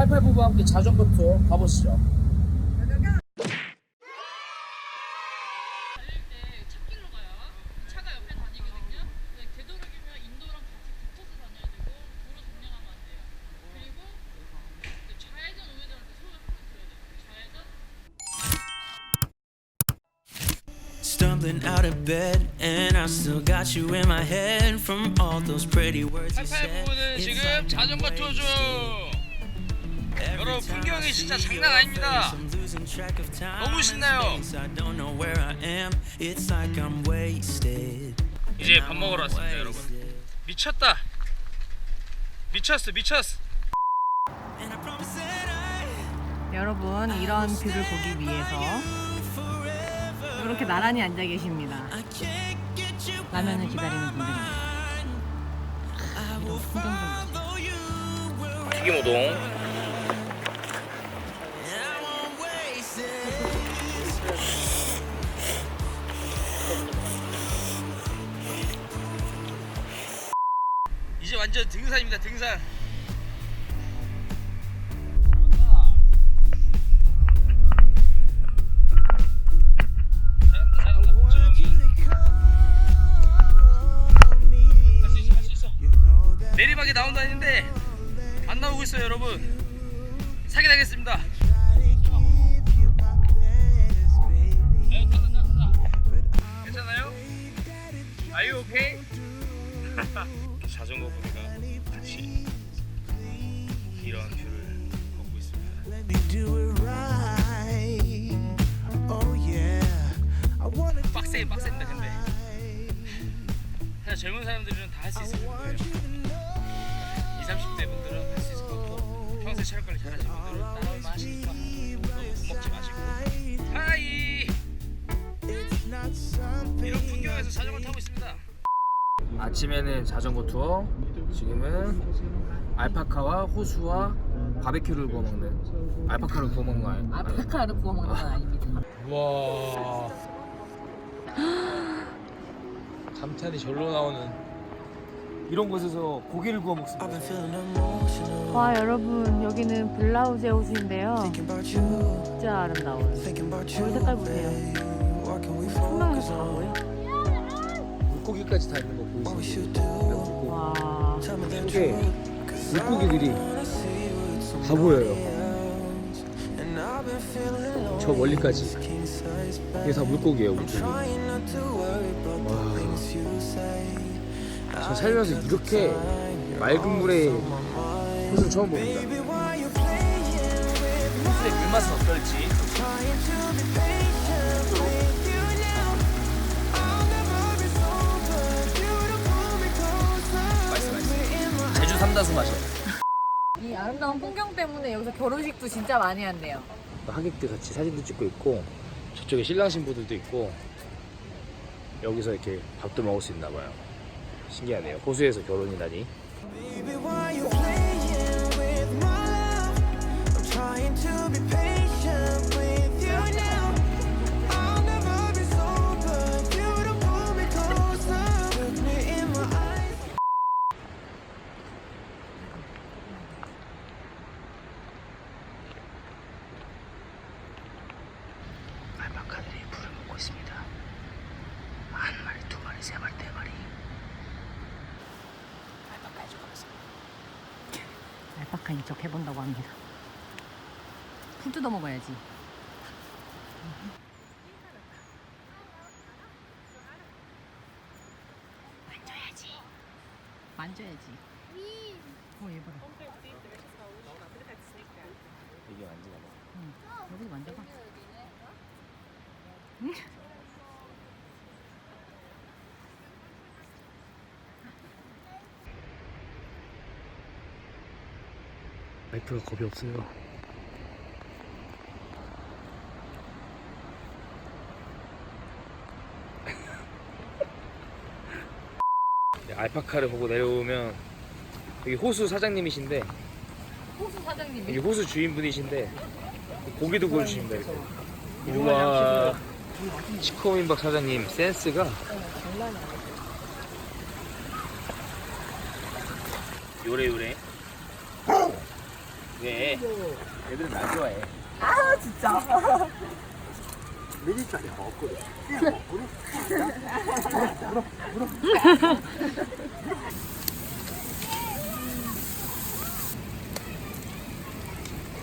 88 부부와 함께 자전거 투어 가보시죠. 달릴 때 찾길로 가요. 차가 옆에 다니거든요. 근데 되도록이면 인도랑 같이 붙어서 다녀야 되고 도로 정량하면 안 돼요. 그리고 그 좌회전 우회전할 때 소리 항상 들어야 돼요. 좌회전 Stumbling out of bed, and I still got you in my head from all those pretty words you said. 88부부는 It's 지금 like 자전거 투어 중. 여러분, 풍경이 진짜 장난 아닙니다. face, I'm losing track of time 너무 신나요. space. I don't know where I am. It's like I'm wasted. 이제 밥 먹으러 왔습니다, 여러분. 미쳤다. 미쳤어, 미쳤어. 여러분 이런 뷰를 보기 위해서 이렇게 나란히 앉아 계십니다. I can't get you 라면을 기다리는 분들입니다. I will follow you wherever 튀김 우동. 완전 등산입니다, 등산. 내리막이 나온다 했는데 안 나오고 있어요, 여러분. 빡세 빡셉니다 근데. 사실 젊은 사람들은 다 할 수 있을 거예요. 20, 30대 분들은 할 수 있을 거고 평소에 체력 관리 잘하시는 분들은 따라오면 하시니까 너무 겁 먹지 마시고. 하이! 이런 풍경에서 자전거 타고 있습니다. 아침에는 자전거 투어 지금은 알파카와 호수와 바베큐를 구워 먹는 알파카를 구워 먹는 거 아니에요? 아프리카를 구워 먹는 건 아닙니다. 와 감탄이 절로 나오는 이런 곳에서 고기를 구워 먹습니다. 와 여러분 여기는 블라우제 호수인데요. Thinking about you, 진짜 아름다워요. 물 색깔 보세요. Focus 다? 보여. 물고기까지 다 있는 거 보이시죠? 와 이게. 물고기들이 다 보여요. 저 멀리까지. 이게 다 물고기예요, 물고기. Trying not to worry about the 와. things you say. 저 살면서 이렇게 맑은 물에 호수를 처음 봅니다. Baby, why you playing with my 호수의 물맛은 어떨지. 맛있어, 맛있어. 제주 삼다수 맛이야. 이 아름다운 풍경 때문에 여기서 결혼식도 진짜 많이 한대요. 하객들 같이 사진도 찍고 있고 저쪽에 신랑 신부들도 있고 여기서 이렇게 밥도 먹을 수 있나 봐요. 신기하네요. 호수에서 결혼이라니. Baby, 세 마리, 네 마리. 알파카에 죽어갔습니다. 알파카인 척 해본다고 합니다. 풀 뜯어 먹어야지. 만져야지. 만져야지. 어, 얘 봐라. 이게 완전 응. 여기 만져봐. 와이프가 겁이 없어요. 네, 알파카를 보고 내려오면 여기 호수 사장님이신데 호수 사장님이? 여기 호수 주인분이신데 고기도 구워주십니다. 우와. 치코민박 사장님 센스가. 요래요래 왜? 애들은 날 좋아해. 아 진짜.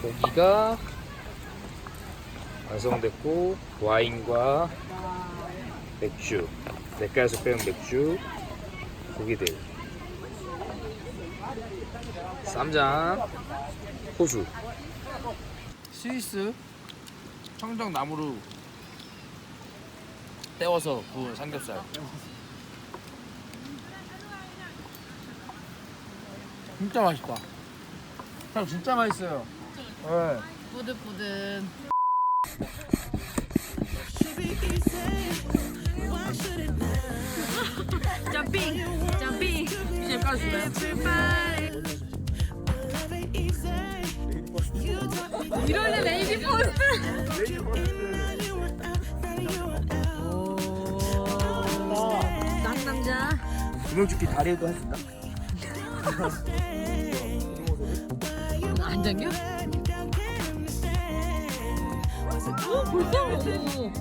고기가 완성됐고 와인과 맥주, 맥가에서 빼온 맥주, 고기들, 쌈장, 호수. 스위스 청정 나무로 떼워서 구운 삼겹살. 진짜 맛있다. 형 진짜 맛있어요. 네. 뿌듯뿌듯. 점핑 점핑. 이제 깔아줄까요? 이러는 레이디 포스트. 오. 쌍남자. 구명조끼 다리에도 있나? 안 잠겨? 어, 벌써 어머.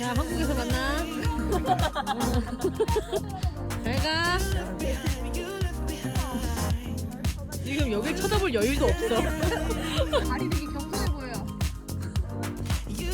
자, 한국에서 만나. 잘 가. 지금 여길 쳐다볼 여유도 없어. 다리 되게 경건해 보여. You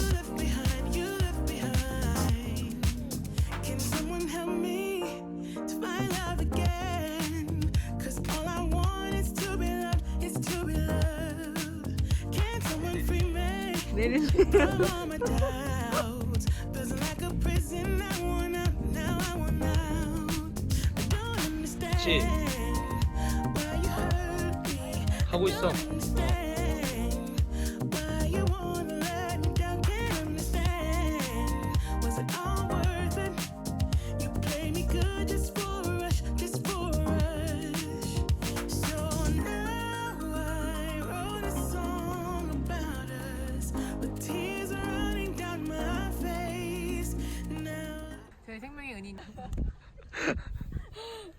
tears are running down my face. Now. 저희 생명의 은인.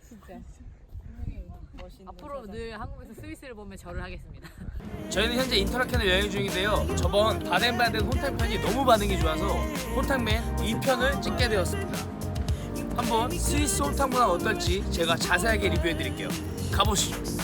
진짜. 앞으로 늘 한국에서 스위스를 보면 절을 하겠습니다. 저희는 현재 인터라켄을 여행 중인데요. 저번 바덴바덴 혼탕편이 너무 반응이 좋아서 혼탕맨 2편을 찍게 되었습니다. 한번 스위스 문화 어떨지 제가 자세하게 리뷰해 드릴게요. 가보시죠.